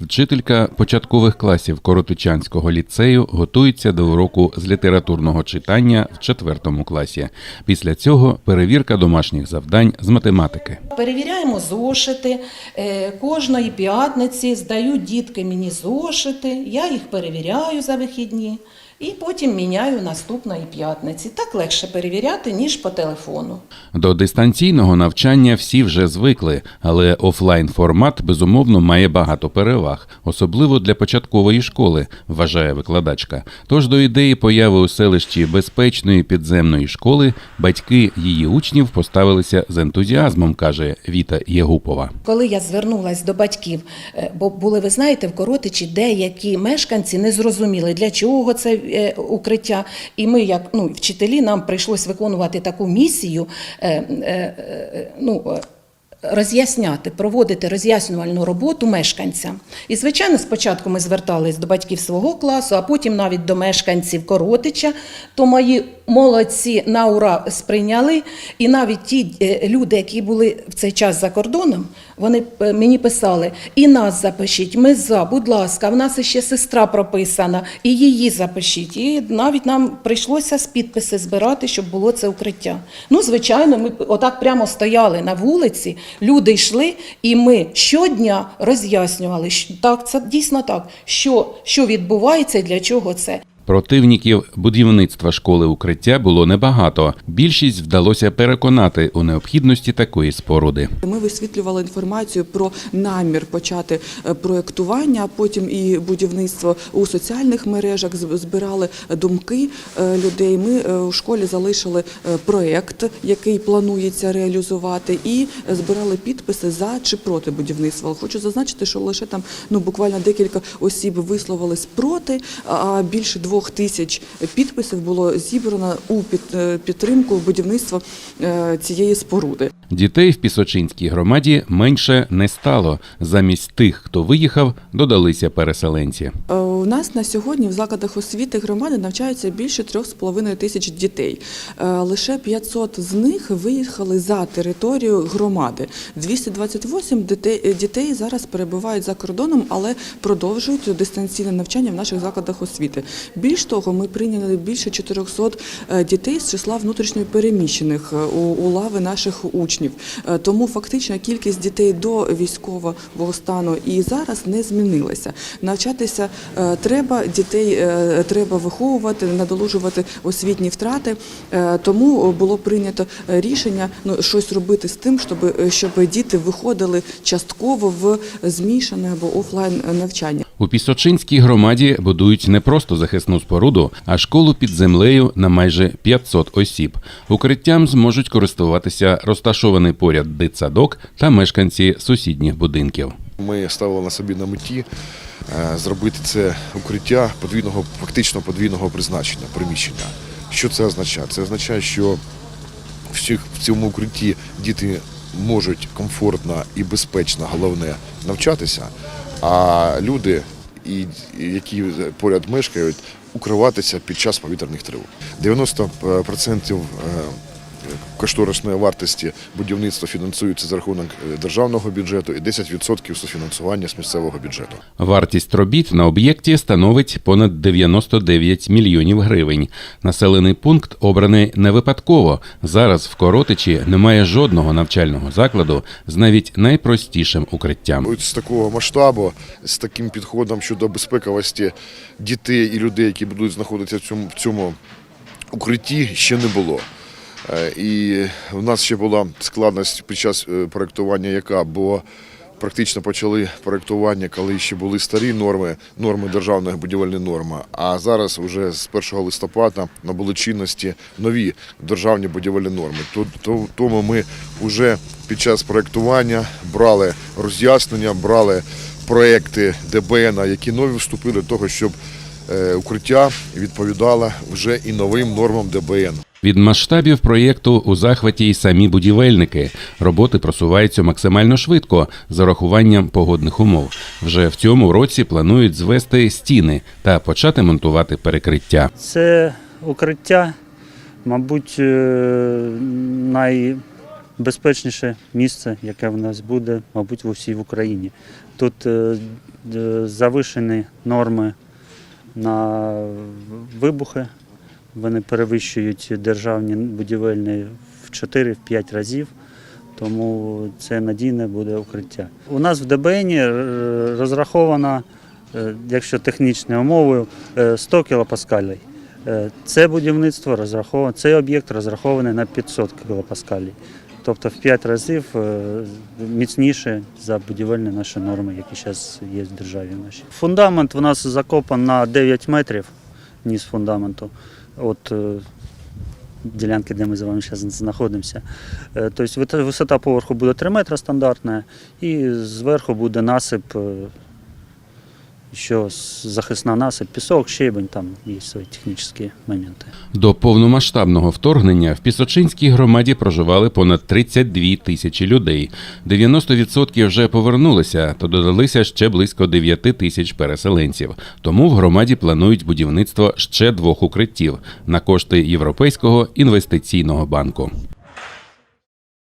Вчителька початкових класів Коротичанського ліцею готується до уроку з літературного читання в четвертому класі. Після цього перевірка домашніх завдань з математики. Перевіряємо зошити. Е, Кожної п'ятниці здають дітки мені зошити, я їх перевіряю за вихідні і потім міняю наступної п'ятниці. Так легше перевіряти, ніж по телефону. До дистанційного навчання всі вже звикли, але офлайн формат безумовно має багато переваг, особливо для початкової школи, вважає викладачка. Тож до ідеї появи у селищі безпечної підземної школи батьки її учнів поставилися з ентузіазмом, каже Віта Єгупова. Коли я звернулася до батьків, е, бо були, ви знаєте, в Коротичі деякі мешканці не зрозуміли, для чого це укриття. І ми, як ну, вчителі, нам прийшлось виконувати таку місію. е, е, е, ну, е, Роз'ясняти, проводити роз'яснювальну роботу мешканцям. І, звичайно, спочатку ми звертались до батьків свого класу, а потім навіть до мешканців Коротича. То мої молодці на ура сприйняли. І навіть ті е, люди, які були в цей час за кордоном, вони мені писали: і нас запишіть, ми за, будь ласка, в нас ще сестра прописана, і її запишіть. І навіть нам прийшлося з підписи збирати, щоб було це укриття. Ну, звичайно, ми отак прямо стояли на вулиці, люди йшли, і ми щодня роз'яснювали, що так, це дійсно так, що, що відбувається і для чого це. Противників будівництва школи укриття було небагато. Більшість вдалося переконати у необхідності такої споруди. Ми висвітлювали інформацію про намір почати е, проєктування, а потім і будівництво у соціальних мережах. Збирали думки е, людей. Ми е, у школі залишили проєкт, який планується реалізувати, і збирали підписи за чи проти будівництва. Хочу зазначити, що лише там ну буквально декілька осіб висловились проти, а більше двох тисяч підписів було зібрано у е, підтримку будівництва е, цієї споруди. Дітей в Пісочинській громаді менше не стало. Замість тих, хто виїхав, додалися переселенці. Е, У нас на сьогодні в закладах освіти громади навчаються більше 3,5 тисяч дітей. Лише 500 з них виїхали за територію громади. 228 дітей, е, дітей зараз перебувають за кордоном, але продовжують дистанційне навчання в наших закладах освіти. Більш того, ми прийняли більше 400 е, дітей з числа внутрішньопереміщених е, у, лави наших учнів. Е, Тому фактично кількість дітей до військового стану і зараз не змінилася. Навчатися треба, дітей треба виховувати, надолужувати освітні втрати. Тому було прийнято рішення ну, щось робити з тим, щоб, щоб діти виходили частково в змішане або офлайн навчання. У Пісочинській громаді будують не просто захисну споруду, а школу під землею на майже 500 осіб. Укриттям зможуть користуватися розташований поряд дитсадок та мешканці сусідніх будинків. Ми ставили на собі на меті е, зробити це укриття подвійного, фактично подвійного призначення, приміщення. Що це означає? Це означає, що в в цьому укритті діти можуть комфортно і безпечно, головне, навчатися, а люди, які поряд мешкають, укриватися під час повітряних тривог. 90% е, кошторисної вартості будівництва фінансується за рахунок е, державного бюджету і 10% суфінансування з місцевого бюджету. Вартість робіт на об'єкті становить понад 99 мільйонів гривень. Населений пункт обраний не випадково. Зараз в Коротичі немає жодного навчального закладу з навіть найпростішим укриттям. От З такого масштабу, з таким підходом щодо безпековості дітей і людей, які будуть знаходитися в цьому, в цьому укритті, ще не було. Е, І в нас ще була складність під час е, проєктування, яка, бо практично почали проєктування, коли ще були старі норми, норми державної будівельної норми. А зараз вже з 1 листопада набули чинності нові державні будівельні норми. То- то- Тому ми вже під час проєктування брали роз'яснення, брали проекти ДБН, які нові вступили до того, щоб укриття відповідало вже і новим нормам ДБН. Від масштабів проєкту у захваті й самі будівельники. Роботи просуваються максимально швидко з урахуванням погодних умов. Вже в цьому році планують звести стіни та почати монтувати перекриття. Це укриття, мабуть, е, найбезпечніше місце, яке в нас буде, мабуть, в усій в Україні. Тут е, е, завишені норми на вибухи. Вони перевищують державні будівельні в 4-5 разів, тому це надійне буде укриття. У нас в ДБН е, розраховано, е, якщо технічною умовою, е, 100 кілопаскалей. Е, Це будівництво розраховано, цей об'єкт розрахований на 500 кілопаскалей. Тобто в 5 разів е, міцніше за будівельні наші норми, які зараз є в державі нашій. Фундамент у нас закопан на 9 метрів, низ фундаменту. От е, ділянки, де ми з вами зараз знаходимося. Е, Тобто висота поверху буде 3 метри стандартна, і зверху буде насип, що захисна насип, пісок, щебень, там є свої технічні моменти. До повномасштабного вторгнення в Пісочинській громаді проживали понад 32 тисячі людей. 90% вже повернулися, то додалися ще близько 9 тисяч переселенців. Тому в громаді планують будівництво ще двох укриттів на кошти Європейського інвестиційного банку.